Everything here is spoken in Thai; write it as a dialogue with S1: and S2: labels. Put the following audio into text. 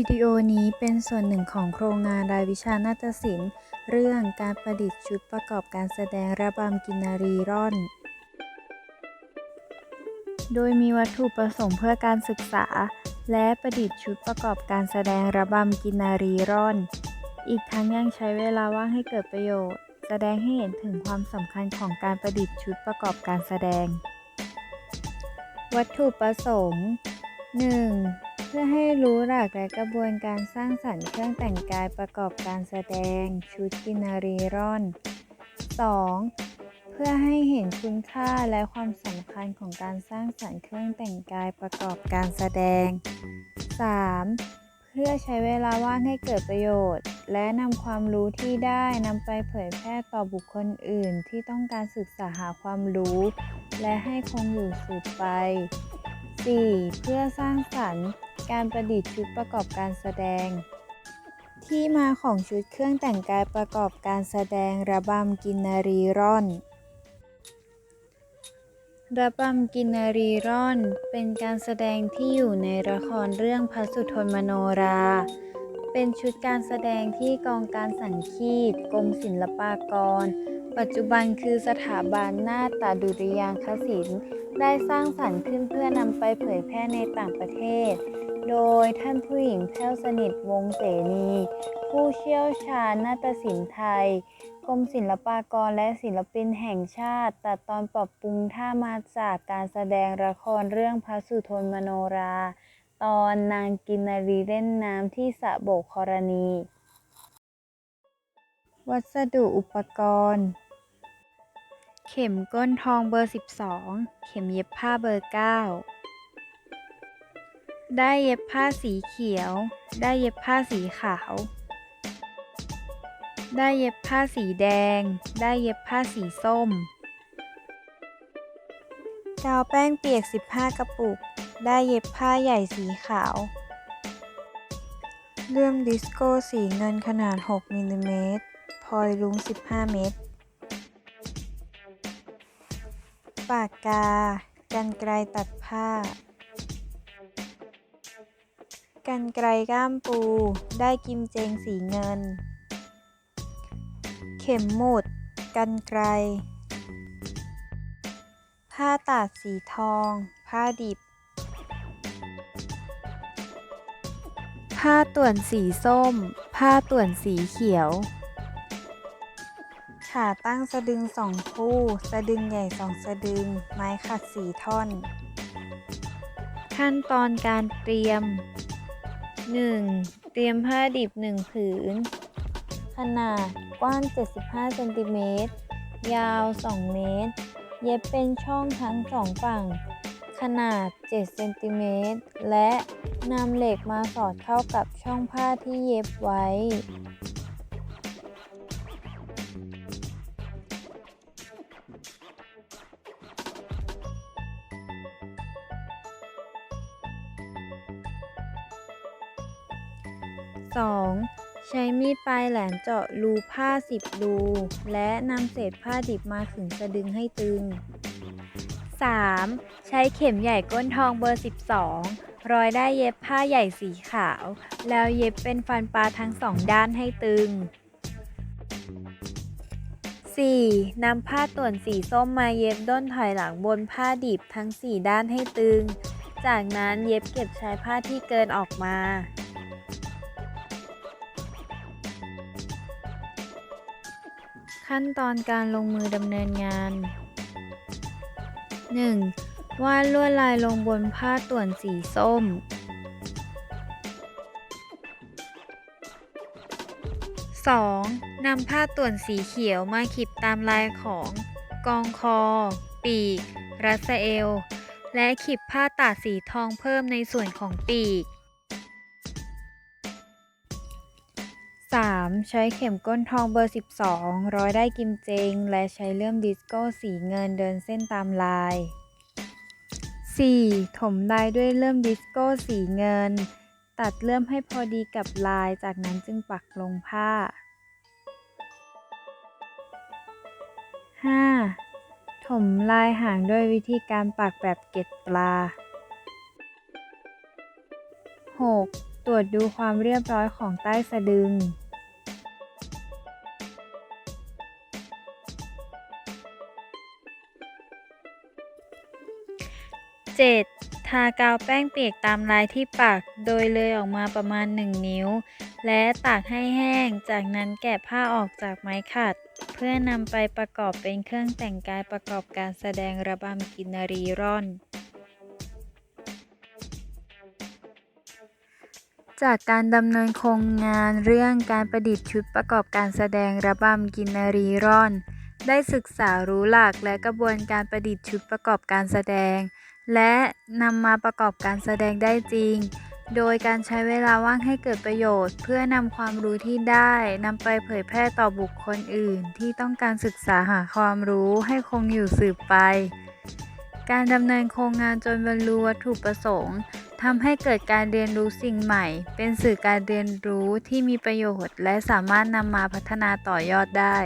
S1: วิดีโอนี้เป็นส่วนหนึ่งของโครงงานรายวิชานาฏศิลป์ เรื่องการประดิษฐ์ชุดประกอบการแสดงระบำกินนารีร่อน โดยมีวัตถุประสงค์เพื่อการศึกษา และประดิษฐ์ชุดประกอบการแสดงระบำกินนารีร่อน อีกทั้งยังใช้เวลาว่างให้เกิดประโยชน์ แสดงให้เห็นถึงความสำคัญของการประดิษฐ์ชุดประกอบการแสดง วัตถุประสงค์ 1. เพื่อให้รู้หลักและกระบวนการสร้างสรรค์เครื่องแต่งกายประกอบการแสดง ชุดกินนารีร่อน 2. เพื่อให้เห็นคุณค่าและความสำคัญของการสร้างสรรค์เครื่องแต่งกายประกอบการแสดง 3. เพื่อใช้เวลาว่างให้เกิดประโยชน์ และนำความรู้ที่ได้นำไปเผยแพร่ต่อบุคคลอื่นที่ต้องการศึกษาหาความรู้ และให้คงอยู่สืบไป 4. เพื่อสร้างสรรค์ การประดิษฐ์ชุดประกอบการแสดง ที่มาของชุดเครื่องแต่งกายประกอบการแสดงระบำกินนารีร่อนระบำกินนารีร่อน เป็นการแสดงที่อยู่ในละครเรื่องพระสุทนมโนรา เป็นชุดการแสดงที่กองการสังคีตกรมศิลปากร ปัจจุบันคือสถาบันนาฏดุริยางคศิลป์ได้สร้างสรรค์ขึ้นเพื่อนำไปเผยแพร่ในต่างประเทศ โดยท่านผู้หญิงแพ้วสนิทวงเสนี ผู้เชี่ยวชาญนาฏศิลป์ไทยกรมศิลปากรและศิลปินแห่งชาติ ตัดตอนปรับปรุงท่ามาจากการแสดงละครเรื่องพระสุทนมโนรา ตอนนางกินนารีเล่นน้ำที่สะโบกครณี วัสดุอุปกรณ์ เข็มก้นทองเบอร์ 12 เข็มเย็บผ้าเบอร์ 9 ได้เย็บผ้าสีเขียว ได้เย็บผ้าสีขาว ได้เย็บผ้าสีแดง ได้เย็บผ้าสีส้ม กาวแป้งเปียก 15 กระปุก ได้เย็บผ้าใหญ่สีขาว เลื่อมดิสโก้สีเงินขนาด 6มิลลิเมตรพลอยลุง15 เม็ดปากกา กันไกรตัดผ้า กันไกรก้ามปู ได้กิมเจงสีเงิน เข็มหมุด กันไกร ผ้าตัดสีทอง ผ้าดิบ ผ้าต่วนสีส้ม ผ้าต่วนสีเขียว ขาตั้งสะดึงสองคู่ สะดึงใหญ่สองสะดึง ไม้ขัดสีท่อนขั้นตอนการเตรียม 1. เตรียมผ้าดิบ 1 ผืน ขนาดกว้าง 75เซนติเมตร ยาว 2 เมตร เย็บเป็นช่องทั้งสองฝั่ง ขนาด7เซนติเมตร และนำเหล็กมาสอดเข้ากับช่องผ้าที่เย็บไว้ 2. ใช้มีดปลายแหลมเจาะรูผ้า 10 รู และนำเศษผ้าดิบมาขึงสะดึงให้ตึง 3. ใช้เข็มใหญ่ก้นทองเบอร์ 12 ร้อยได้เย็บผ้าใหญ่สีขาว แล้วเย็บเป็นฟันปลาทั้งสองด้านให้ตึง 4. นำผ้าต่วนสีส้มมาเย็บด้นถอยหลังบนผ้าดิบทั้ง 4 ด้านให้ตึง จากนั้นเย็บเก็บชายผ้าที่เกินออกมา ขั้นตอนการลงมือดำเนินงาน 1. วาดลวดลายลงบนผ้าต่วนสีส้ม 2. นำผ้าต่วนสีเขียวมาขีดตามลายของกองคอ ปีก รัสเอล และขีดผ้าตัดสีทองเพิ่มในส่วนของปีก 3. ใช้เข็มก้นทองเบอร์ 12 ร้อยได้กิมเจง และใช้เลื่อมดิสโก้สีเงินเดินเส้นตามลาย 4. ถมลายด้วยเลื่อมดิสโก้สีเงิน ตัดเลื่อมให้พอดีกับลาย จากนั้นจึงปักลงผ้า 5. ถมลายหางด้วยวิธีการปักแบบเก็ดปลา 6. ตรวจดูความเรียบร้อยของใต้สะดึง 7. ทากาวแป้งเปียกตามลายที่ปัก โดยเลยออกมาประมาณ 1 นิ้ว และตากให้แห้ง จากนั้นแกะผ้าออกจากไม้ขัด เพื่อนำไปประกอบเป็นเครื่องแต่งกายประกอบการแสดงระบำกินารีร่อน จากการดำเนินโครงงานเรื่องการประดิษฐ์ชุดประกอบการแสดงระบำกินนารีร่อนได้ศึกษารู้หลักและกระบวนการประดิษฐ์ชุดประกอบการแสดง และนำมาประกอบการแสดงได้จริง โดยการใช้เวลาว่างให้เกิดประโยชน์ เพื่อนำความรู้ที่ได้นำไปเผยแพร่ต่อบุคคลอื่น ที่ต้องการศึกษาหาความรู้ให้คงอยู่สืบไป การดำเนินโครงงานจนบรรลุวัตถุประสงค์ทำให้เกิดการเรียนรู้สิ่งใหม่ เป็นสื่อการเรียนรู้ที่มีประโยชน์ และสามารถนำมาพัฒนาต่อยอดได้